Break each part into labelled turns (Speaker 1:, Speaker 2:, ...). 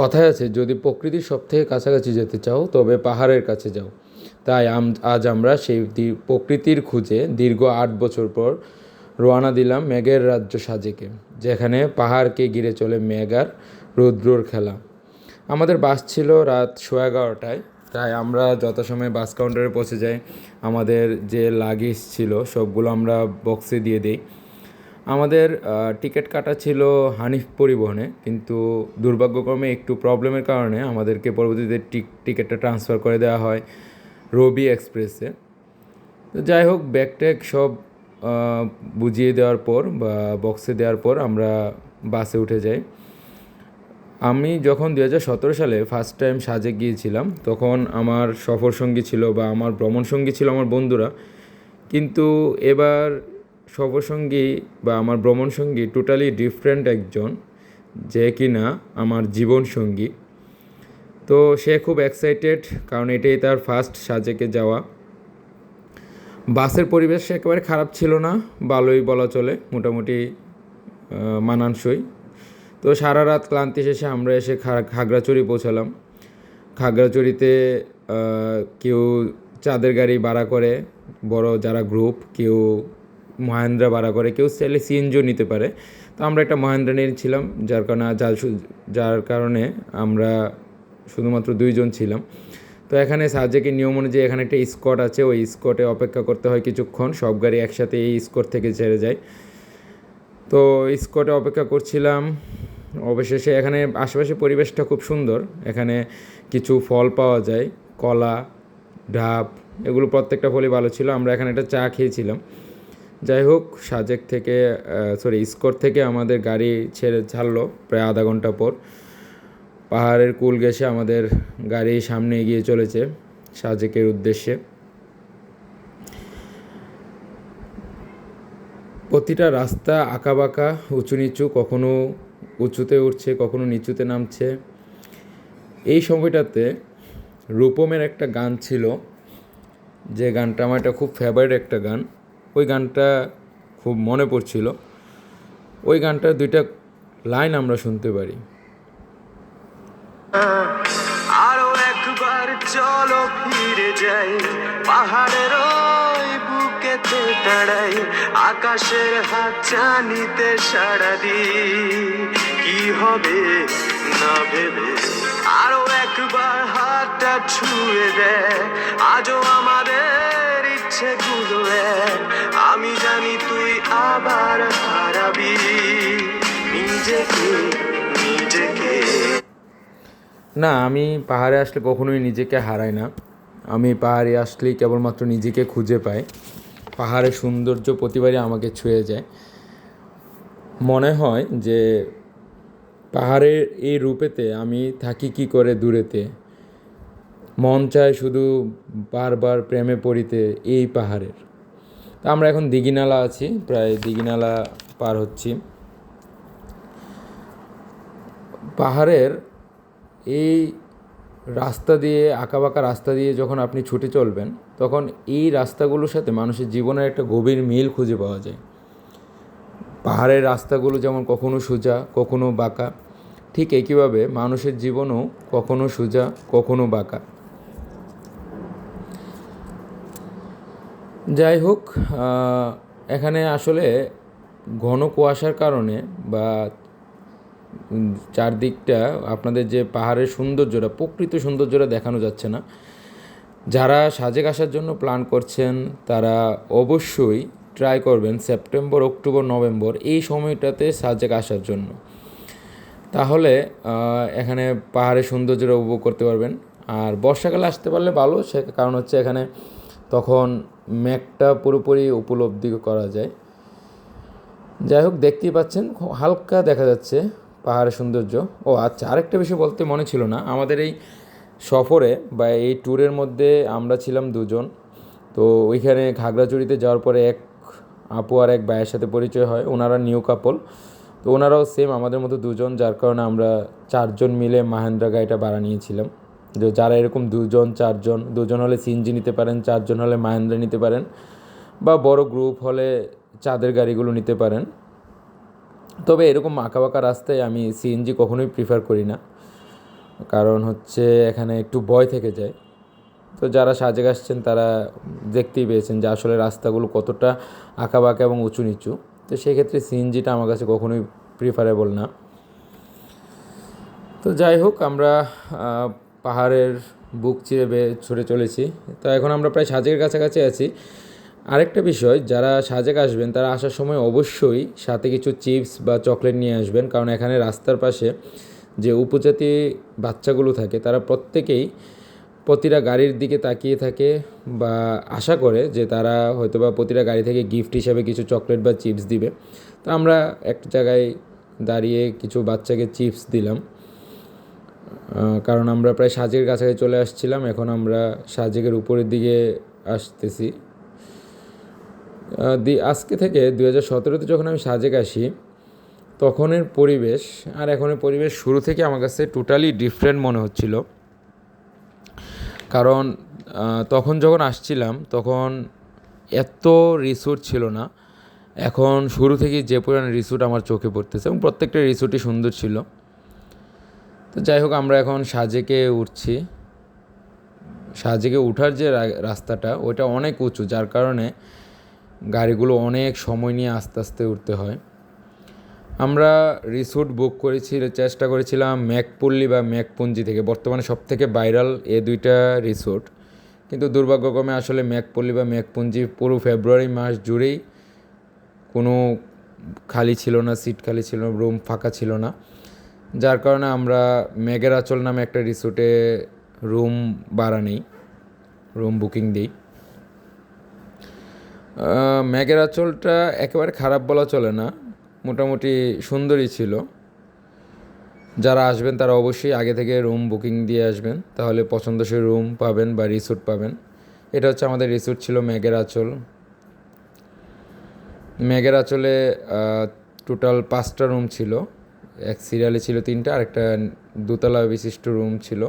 Speaker 1: কথায় আছে, যদি প্রকৃতির সব থেকে কাছাকাছি যেতে চাও, তবে পাহাড়ের কাছে যাও। তাই আজ আমরা সেই প্রকৃতির খুঁজে দীর্ঘ আট বছর পর রওনা দিলাম মেঘের রাজ্য সাজেকে, যেখানে পাহাড়কে ঘিরে চলে মেঘ আর রৌদ্রর খেলা। আমাদের বাস ছিল রাত সোয়া এগারোটায়, তাই আমরা যথাসময়ে বাস কাউন্টারে পৌঁছে যাই। আমাদের যে লাগেজ ছিল, সবগুলো আমরা বক্সে দিয়ে দিই। আমাদের টিকিট কাটা ছিল হানিফ পরিবহনে, কিন্তু দুর্ভাগ্যক্রমে একটু প্রবলেমের কারণে আমাদেরকে পরবর্তীতে টিক- টিকিটটা ট্রান্সফার করে দেওয়া হয় রবি এক্সপ্রেসে। তো যাই হোক, ব্যাগ সব বুঝিয়ে দেওয়ার পর বা বক্সে দেওয়ার পর আমরা বাসে উঠে যাই। আমি যখন দু সতেরো সালে ফার্স্ট টাইম সাজে গিয়েছিলাম, তখন আমার সফর সঙ্গী ছিল বা আমার ভ্রমণ সঙ্গী ছিল আমার বন্ধুরা। কিন্তু এবার সফর সঙ্গী বা আমার ভ্রমণ সঙ্গী টোটালি ডিফারেন্ট একজন যে কিনা আমার জীবন সঙ্গী তো সে খুব এক্সাইটেড কারণ এটাই তার ফার্স্ট সাজেকে যাওয়া। বাসের পরিবেশ একেবারে খারাপ ছিল না ভালোই বলা চলে মোটামুটি মানানসই। তো সারা রাত ক্লান্তি শেষে আমরা এসে খা- খাগড়াছড়ি পৌঁছালাম। খাগড়াছড়িতে আহ, কেউ চাঁদের গাড়ি ভাড়া করে বড় যারা গ্রুপ কেউ মহেন্দ্রা ভাড়া করে, কেউ চাইলে সিএনজিও নিতে পারে। তো আমরা একটা মহেন্দ্রা নিয়েছিলাম, যার কারণে যার যার কারণে আমরা শুধুমাত্র দুইজন ছিলাম। তো এখানে সাজেকের নিয়ম অনুযায়ী এখানে একটা স্কট আছে, ওই স্কটে অপেক্ষা করতে হয় কিছুক্ষণ, সব গাড়ি একসাথে এই স্কট থেকে ছেড়ে যায়। তো স্কটে অপেক্ষা করছিলাম, অবশেষে এখানে আশেপাশে পরিবেশটা খুব সুন্দর। এখানে কিছু ফল পাওয়া যায়, কলা, ডাব, এগুলো প্রত্যেকটা ফলই ভালো ছিল। আমরা এখানে একটা চা খেয়েছিলাম। যাই হোক, সাজেক থেকে সরি স্কোর থেকে আমাদের গাড়ি ছেড়ে ছাড়লো প্রায় আধা ঘণ্টা পর। পাহাড়ের কুল গেছে আমাদের গাড়ি সামনে এগিয়ে চলেছে সাজেকের উদ্দেশ্যে। প্রতিটা রাস্তা আঁকাবাঁকা, উঁচু নিচু, কখনো উঁচুতে উঠছে, কখনো নিচুতে নামছে। এই সময়টাতে রূপমের একটা গান ছিল, যে গানটা আমার একটা খুব ফেভারিট একটা গান। ওই গানটা খুব মনে পড়ছিল। ওই গানটার দুইটা লাইন আমরা শুনতে পারি।
Speaker 2: আরও একবার চলো ফিরে যাই, পাহাড়ের ওই বুকেতে দাঁড়াই, আকাশের হাত চানিতে সাড়া দি কি হবে না ভেবে, আরও একবার হাতটা ছুঁয়ে দেয়, আজও আমাদের ইচ্ছে গুলো আমি জানি তুই আবার হারাবি। নিজেকে নিজেকে।
Speaker 1: না, আমি পাহাড়ে আসলে কখনোই নিজেকে হারাই না। আমি পাহাড়ে আসলেই কেবলমাত্র নিজেকে খুঁজে পাই। পাহাড়ের সৌন্দর্য প্রতিবারই আমাকে ছুঁয়ে যায়। মনে হয় যে পাহাড়ের এই রূপেতে আমি থাকি কি করে দূরেতে। মন চায় শুধু বারবার প্রেমে পড়িতে এই পাহাড়ের। তা আমরা এখন দিঘিনালা আছি, প্রায় দিঘিনালা পার হচ্ছি। পাহাড়ের এই রাস্তা দিয়ে, আঁকাবাঁকা রাস্তা দিয়ে যখন আপনি ছুটে চলবেন, তখন এই রাস্তাগুলোর সাথে মানুষের জীবনের একটা গভীর মিল খুঁজে পাওয়া যায়। পাহাড়ের রাস্তাগুলো যেমন কখনো সোজা, কখনো বাঁকা, ঠিক একইভাবে মানুষের জীবনও কখনো সোজা, কখনো বাঁকা। যাই হোক এখানে আসলে ঘন কুয়াশার কারণে বা চারদিকটা আপনাদের যে পাহাড়ের সৌন্দর্যটা, প্রকৃত সৌন্দর্যটা দেখানো যাচ্ছে না। যারা সাজেক আসার জন্য প্ল্যান করছেন, তারা অবশ্যই ট্রাই করবেন সেপ্টেম্বর অক্টোবর নভেম্বর এই সময়টাতে সাজেক আসার জন্য। তাহলে এখানে পাহাড়ের সৌন্দর্যটা উপভোগ করতে পারবেন। আর বর্ষাকালে আসতে পারলে ভালো, সে কারণ হচ্ছে এখানে তখন মেঘটা পুরোপুরি উপলব্ধি করা যায়। যাই হোক, দেখতেই পাচ্ছেন হালকা দেখা যাচ্ছে পাহাড়ের সৌন্দর্য। ও আচ্ছা আরেকটা বিষয় বলতে মনে ছিল না। আমাদের এই সফরে বা এই ট্যুরের মধ্যে আমরা ছিলাম দুজন। তো ওইখানে খাগড়াছড়িতে যাওয়ার পরে এক আপু আর এক ভাইয়ের সাথে পরিচয় হয়। ওনারা নিউ কাপল। তো ওনারাও সেম আমাদের মতো দুজন, যার কারণে আমরা চারজন মিলে মাহেন্দ্রা গাড়িটা ভাড়া নিয়েছিলাম। যে যারা এরকম দুজন, চারজন, দুজন হলে সিএনজি নিতে পারেন, চারজন হলে মাহেন্দ্রা নিতে পারেন বা বড় গ্রুপ হলে চাঁদের গাড়িগুলো নিতে পারেন। তবে এরকম আঁকা বাঁকা রাস্তায় আমি সিএনজি কখনোই প্রিফার করি না। কারণ হচ্ছে এখানে একটু ভয় থেকে যায়। তো যারা সাজেক আসছেন তারা দেখতেই পেয়েছেন যে আসলে রাস্তাগুলো কতটা আঁকাবাঁকা এবং উঁচু নিচু। তো সেক্ষেত্রে সিএনজিটা আমার কাছে কখনোই প্রিফারেবল না। তো যাই হোক, আমরা পাহাড়ের বুক চিরে বে ছুটে চলেছি। তো এখন আমরা প্রায় সাজেকের কাছাকাছি আছি। আরেকটা বিষয়, যারা সাজেক আসবেন, তারা আসার সময় অবশ্যই সাথে কিছু চিপস বা চকলেট নিয়ে আসবেন। কারণ এখানে রাস্তার পাশে যে উপজাতি বাচ্চাগুলো থাকে, তারা প্রত্যেকেই প্রতিটা গাড়ির দিকে তাকিয়ে থাকে বা আশা করে যে তারা হয়তো বা প্রতিটা গাড়ি থেকে গিফট হিসাবে কিছু চকলেট বা চিপস দিবে। তো আমরা একটা জায়গায় দাঁড়িয়ে কিছু বাচ্চাকে চিপস দিলাম। কারণ আমরা প্রায় সাজেকের কাছাকাছি চলে আসছিলাম, এখন আমরা সাজেকের উপরের দিকে আসতেছি। দি আজকে থেকে দু হাজার সতেরোতে যখন আমি সাজেক আসি, তখনের পরিবেশ আর এখনের পরিবেশ শুরু থেকে আমার কাছে টোটালি ডিফারেন্ট মনে হচ্ছিল। কারণ তখন যখন আসছিলাম, তখন এত রিসোর্ট ছিল না। এখন শুরু থেকেই যে পরিমাণ রিসোর্ট আমার চোখে পড়তেছে এবং প্রত্যেকটা রিসোর্টই সুন্দর ছিল। তো যাই হোক, আমরা এখন সাজেকে উঠছি। সাজেকে উঠার যে রাস্তাটা, ওইটা অনেক উঁচু, যার কারণে গাড়িগুলো অনেক সময় নিয়ে আস্তে আস্তে উঠতে হয়। আমরা রিসোর্ট বুক করেছি, চেষ্টা করেছিলাম ম্যাকপল্লি বা ম্যাকপুঞ্জি থেকে, বর্তমানে সব থেকে ভাইরাল এ দুইটা রিসোর্ট। কিন্তু দুর্ভাগ্যক্রমে আসলে ম্যাকপল্লি বা ম্যাকপুঞ্জি পুরো ফেব্রুয়ারি মাস জুড়েই কোনো খালি ছিল না, সিট খালি ছিল না, রুম ফাঁকা ছিল না। যার কারণে আমরা মেঘের আঁচল নামে একটা রিসোর্টে রুম ভাড়া নেই, রুম বুকিং দিই। মেঘের আঁচলটা একেবারে খারাপ বলা চলে না, মোটামুটি সুন্দরই ছিল। যারা আসবেন তারা অবশ্যই আগে থেকে রুম বুকিং দিয়ে আসবেন, তাহলে পছন্দসই রুম পাবেন বা রিসোর্ট পাবেন। এটা হচ্ছে আমাদের রিসোর্ট ছিল মেঘের আঁচল। মেঘের আঁচলে টোটাল পাঁচটা রুম ছিল। এক সিরিয়ালে ছিল তিনটা আর একটা দোতলা বিশিষ্ট রুম ছিল।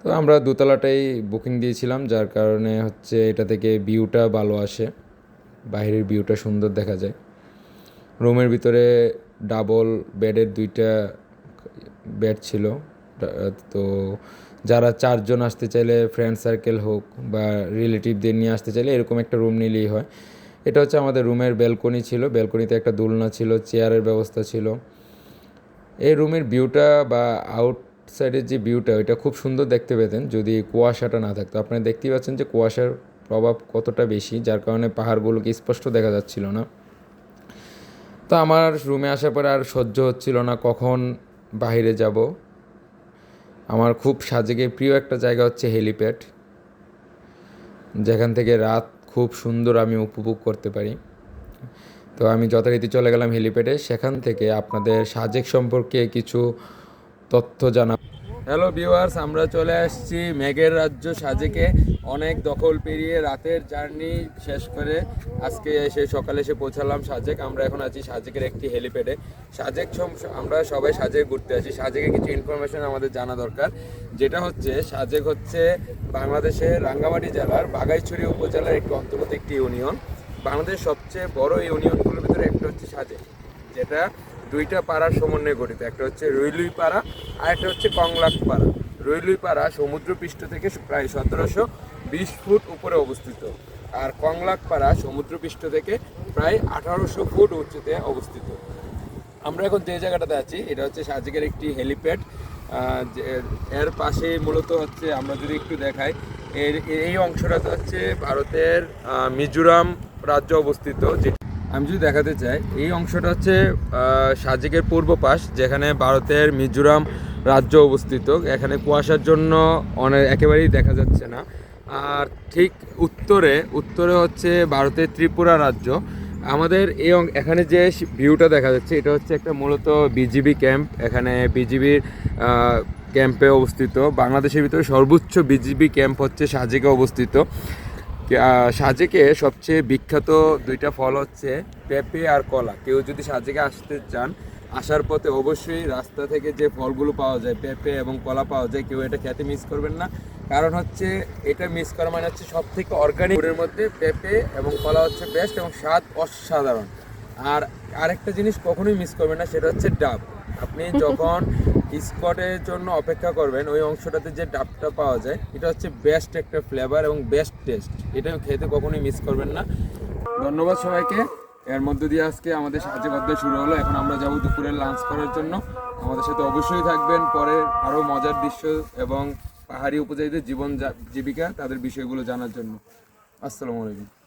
Speaker 1: তো আমরা দোতলাটাই বুকিং দিয়েছিলাম, যার কারণে হচ্ছে এটা থেকে ভিউটা ভালো আসে, বাইরের ভিউটা সুন্দর দেখা যায়। রুমের ভিতরে ডাবল বেডের দুইটা বেড ছিল। তো যারা চারজন আসতে চাইলে ফ্রেন্ড সার্কেল হোক বা রিলেটিভদের নিয়ে আসতে চাইলে এরকম একটা রুম নিলেই হয়। এটা হচ্ছে আমাদের রুমের ব্যালকনি ছিল। ব্যালকনিতে একটা দোলনা ছিল চেয়ারের ব্যবস্থা ছিল। এই রুমের ভিউটা বা আউটসাইডের যে ভিউটা ওইটা খুব সুন্দর দেখতে পেতেন যদি কুয়াশাটা না থাকতো। আপনারা দেখতেই পাচ্ছেন যে কুয়াশার প্রভাব কতটা বেশি, যার কারণে পাহাড়গুলোকে স্পষ্ট দেখা যাচ্ছিল না। তো আমার রুমে আসার পরে আর সহ্য হচ্ছিল না, কখন বাইরে যাব। আমার খুব সাজেকে প্রিয় একটা জায়গা হচ্ছে হেলিপ্যাড যেখান থেকে রাত খুব সুন্দর আমি উপভোগ করতে পারি। তো আমি যথারীতি চলে গেলাম হেলিপ্যাডে। সেখান থেকে আপনাদের সাজেক সম্পর্কে কিছু তথ্য জানা হ্যালো ভিউয়ার্স আমরা চলে আসছি মেঘের রাজ্য সাজেকে। অনেক দখল পেরিয়ে রাতের জার্নি শেষ করে আজকে এসে সকালে এসে পৌঁছালাম সাজেক। আমরা এখন আছি সাজেকের একটি হেলিপ্যাডে। সাজেক আমরা সবাই সাজেক ঘুরতে আসি। সাজেকে কিছু ইনফরমেশন আমাদের জানা দরকার। যেটা হচ্ছে, সাজেক হচ্ছে বাংলাদেশের রাঙ্গামাটি জেলার বাগাইছড়ি উপজেলার একটি অন্তর্গত একটি ইউনিয়ন। বাংলাদেশের সবচেয়ে বড় ইউনিয়নগুলোর ভিতরে একটা হচ্ছে সাজে যেটা দুইটা পাড়ার সমন্বয়ে গঠিত। একটা হচ্ছে রুইলুই পাড়া আর একটা হচ্ছে কংলাক পাড়া। রইলুই পাড়া সমুদ্রপৃষ্ঠ থেকে প্রায় সতেরোশো বিশ ফুট উপরে অবস্থিত আর কংলাক পাড়া সমুদ্রপৃষ্ঠ থেকে প্রায় আঠারোশো ফুট উচ্চতে অবস্থিত। আমরা এখন যে জায়গাটাতে আছি, এটা হচ্ছে সাজেকের একটি হেলিপ্যাড। এর পাশে মূলত হচ্ছে, আমরা যদি একটু দেখাই, এর, এই অংশটাতে হচ্ছে ভারতের মিজোরাম রাজ্য অবস্থিত যে আমি যদি দেখাতে চাই, এই অংশটা হচ্ছে সাজেকের পূর্ব পাশ, যেখানে ভারতের মিজোরাম রাজ্য অবস্থিত। এখানে কুয়াশার জন্য অনেক একেবারেই দেখা যাচ্ছে না। আর ঠিক উত্তরে উত্তরে হচ্ছে ভারতের ত্রিপুরা রাজ্য। আমাদের এই এখানে যে ভিউটা দেখা যাচ্ছে, এটা হচ্ছে একটা মূলত বিজিবি ক্যাম্প। এখানে বিজিবির ক্যাম্পে অবস্থিত। বাংলাদেশের ভিতরে সর্বোচ্চ বিজিবি ক্যাম্প হচ্ছে সাজেকে অবস্থিত। সাজেকে সবচেয়ে বিখ্যাত দুইটা ফল হচ্ছে পেঁপে আর কলা। কেউ যদি সাজেকে আসতে চান, আসার পথে অবশ্যই রাস্তা থেকে যে ফলগুলো পাওয়া যায়, পেঁপে এবং কলা পাওয়া যায়, কেউ এটা খেতে মিস করবেন না। কারণ হচ্ছে এটা মিস করা মানে হচ্ছে সব থেকে অর্গানিক ফুডের মধ্যে পেঁপে এবং কলা হচ্ছে বেস্ট এবং স্বাদ অসাধারণ। আর আরেকটা জিনিস কখনোই মিস করবেন না, সেটা হচ্ছে ডাব। আপনি যখন স্কটের জন্য অপেক্ষা করবেন, ওই অংশটাতে যে ডাবটা পাওয়া যায়, এটা হচ্ছে বেস্ট একটা ফ্লেভার এবং বেস্ট টেস্ট এটা খেতে কখনোই মিস করবেন না। ধন্যবাদ সবাইকে। এর মধ্য দিয়ে আজকে আমাদের সাহায্য করতে শুরু হলো। এখন আমরা যাব দুপুরের লাঞ্চ করার জন্য। আমাদের সাথে অবশ্যই থাকবেন। পরে আরও মজার দৃশ্য এবং পাহাড়ি উপজাতিদের জীবন জীবিকা, তাদের বিষয়গুলো জানার জন্য। আসসালামু আলাইকুম।